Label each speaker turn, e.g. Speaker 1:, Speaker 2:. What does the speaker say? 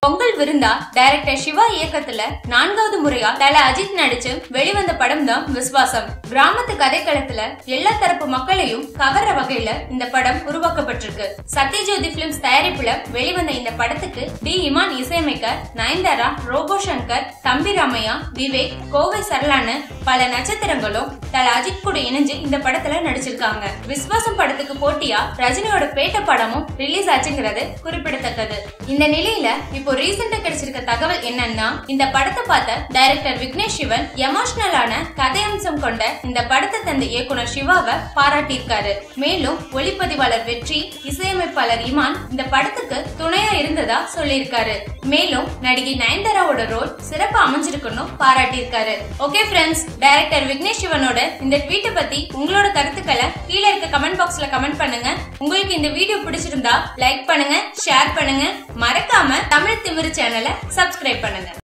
Speaker 1: பொங்கல் விருந்தா director Siva இயக்கத்துல நான்காவது முறையா தல அஜித் நடிச்சு வெளிவந்த படம் தான் விஸ்வாசம். கிராமத்து கதைக்களத்துல எல்லா தரப்பு மக்களையும் கவர்ற வகையில இந்த படம் உருவாக்கப்பட்டிருக்கு. சத்யஜோதி பிலிம்ஸ் தயாரிப்புல வெளிவந்த இந்த படத்துக்கு டி இமான் இசையமைக்க நயன்தாரா ரோபோ சங்கர் தம்பி ராமையா விவேக் கோவை சரளான பல நட்சத்திரங்களும் தல அஜித் கூட இணைஞ்சு இந்த படத்துல நடிச்சிருக்காங்க. விஸ்வாசம் படத்துக்கு போட்டியா ரஜினியோட பேட்ட படமும் ரிலீஸ் ஆச்சுங்கிறது குறிப்பிடத்தக்கது. இந்த நிலையில இப்போ ரீசெண்டா கிடைச்சிருக்க தகவல் என்னன்னா இந்த படத்தை பார்த்த டைரக்டர் விக்னேஷ் சிவன் எமோஷனலான கதையம்சம் கொண்ட இந்த படத்தை தந்த இயக்குனர் சிவாவை பாராட்டியிருக்காரு. மேலும் ஒளிப்பதிவாளர் வெற்றி இசையமைப்பாளர் இமான் இந்த படத்துக்கு துணையா இருந்ததா சொல்லியிருக்காரு. மேலும் நடிகை நயன்தாராவோட ரோல் சிறப்பா அமைஞ்சிருக்குன்னு பாராட்டியிருக்காரு. ஓகே ஃப்ரெண்ட்ஸ் டைரக்டர் விக்னேஷ் சிவனோட இந்த ட்வீட்டை பத்தி உங்களோட கருத்துக்களை கீழே கமெண்ட் பாக்ஸ்ல கமெண்ட் பண்ணுங்க. உங்களுக்கு இந்த வீடியோ பிடிச்சிருந்தா லைக் பண்ணுங்க ஷேர் பண்ணுங்க. மறக்காம தமிழ் திமிரு சேனலை சப்ஸ்கிரைப் பண்ணுங்க.